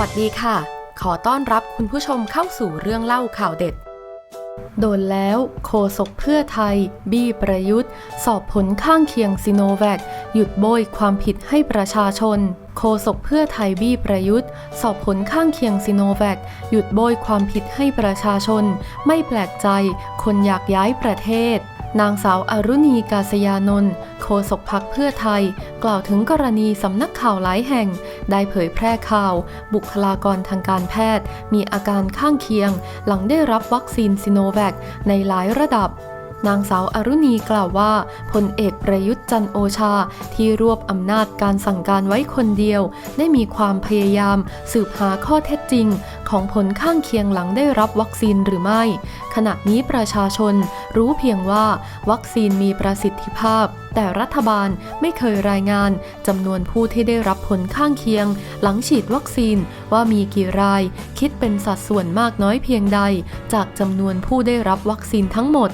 วัสดีค่ะ ขอต้อนรับคุณผู้ชมเข้าสู่เรื่องเล่าข่าวเด็ด โดนแล้วโคศกเพื่อไทย บี้ประยุทธ์ สอบผลข้างเคียงซิโนแวคหยุดโบยความผิดให้ประชาชน โคศกเพื่อไทยบี้ประยุทธ์ สอบผลข้างเคียงซิโนแวคหยุดโบยความผิดให้ประชาชน ไม่แปลกใจ คนอยากย้ายประเทศนางสาวอรุณีกาศยานนท์โฆษกพักเพื่อไทย กล่าวถึงกรณีสำนักข่าวหลายแห่ง ได้เผยแพร่ข่าว บุคลากรทางการแพทย์ มีอาการข้างเคียง หลังได้รับวัคซีนซิโนแวคในหลายระดับนางสาวอรุณีกล่าวว่าพลเอกประยุทธ์จันโอชา ที่รวบอำนาจการสั่งการไว้คนเดียว ได้มีความพยายาม สืบหาข้อเท็จจริง ของผลข้างเคียงหลังได้รับวัคซีนหรือไม่ ขณะนี้ประชาชนรู้เพียงว่าวัคซีนมีประสิทธิภาพ แต่รัฐบาลไม่เคยรายงานจำนวนผู้ที่ได้รับผลข้างเคียง หลังฉีดวัคซีนว่ามีกี่ราย คิดเป็นสัดส่วนมากน้อยเพียงใด จากจำนวนผู้ได้รับวัคซีนทั้งหมด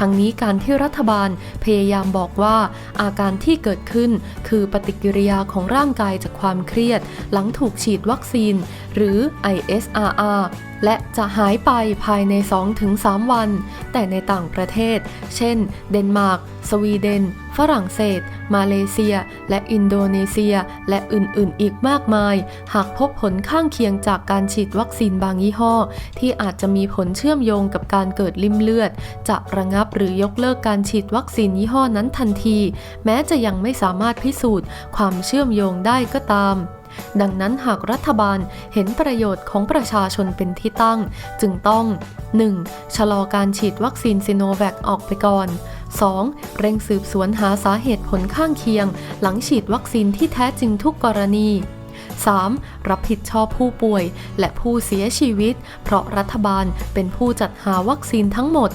ทั้งนี้การที่รัฐบาลพยายามบอกว่า อาการที่เกิดขึ้น คือปฏิกิริยาของร่างกายจากความเครียด หลังถูกฉีดวัคซีน หรือ ISRR และจะหายไปภายใน 2-3 วัน แต่ในต่างประเทศ เช่น เดนมาร์ก สวีเดน ฝรั่งเศส มาเลเซีย และอินโดนีเซีย และอื่นๆ อีกมากมาย หากพบผลข้างเคียงจากการฉีดวัคซีนบางยี่ห้อ ที่อาจจะมีผลเชื่อมโยงกับการเกิดลิ่มเลือด จะระงับหรือยกเลิกการฉีดวัคซีนยี่ห้อนั้นทันที แม้จะยังไม่สามารถพิสูจน์ความเชื่อมโยงได้ก็ตาม ดังนั้นหากรัฐบาลเห็นประโยชน์ของประชาชนเป็นที่ตั้ง จึงต้อง 1. ชะลอการฉีดวัคซีนซิโนแวคออกไปก่อน 2. เร่งสืบสวนหาสาเหตุผลข้างเคียง หลังฉีดวัคซีนที่แท้จริงทุกกรณี 3. รับผิดชอบผู้ป่วยและผู้เสียชีวิต เพราะรัฐบาลเป็นผู้จัดหาวัคซีนทั้งหมด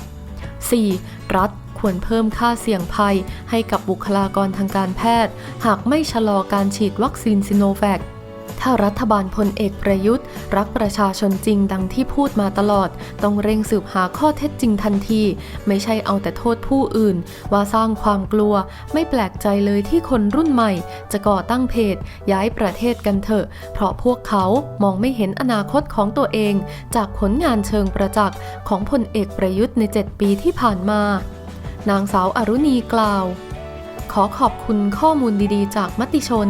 4. รัฐควรเพิ่มค่าเสี่ยงภัยให้กับบุคลากรทางการแพทย์ หากไม่ชะลอการฉีดวัคซีนซิโนแวค ถ้ารัฐบาลพลเอกประยุทธ์ รักประชาชนจริงดังที่พูดมาตลอด ต้องเร่งสืบหาข้อเท็จจริงทันที ไม่ใช่เอาแต่โทษผู้อื่น ว่าสร้างความกลัว ไม่แปลกใจเลยที่คนรุ่นใหม่ จะก่อตั้งเพจ ย้ายประเทศกันเถอะ เพราะพวกเขามองไม่เห็นอนาคตของตัวเอง จากผลงานเชิงประจักษ์ของพลเอกประยุทธ์ใน 7 ปีที่ผ่านมา นางสาวอรุณีกล่าว ขอขอบคุณข้อมูลดีๆ จากมติชน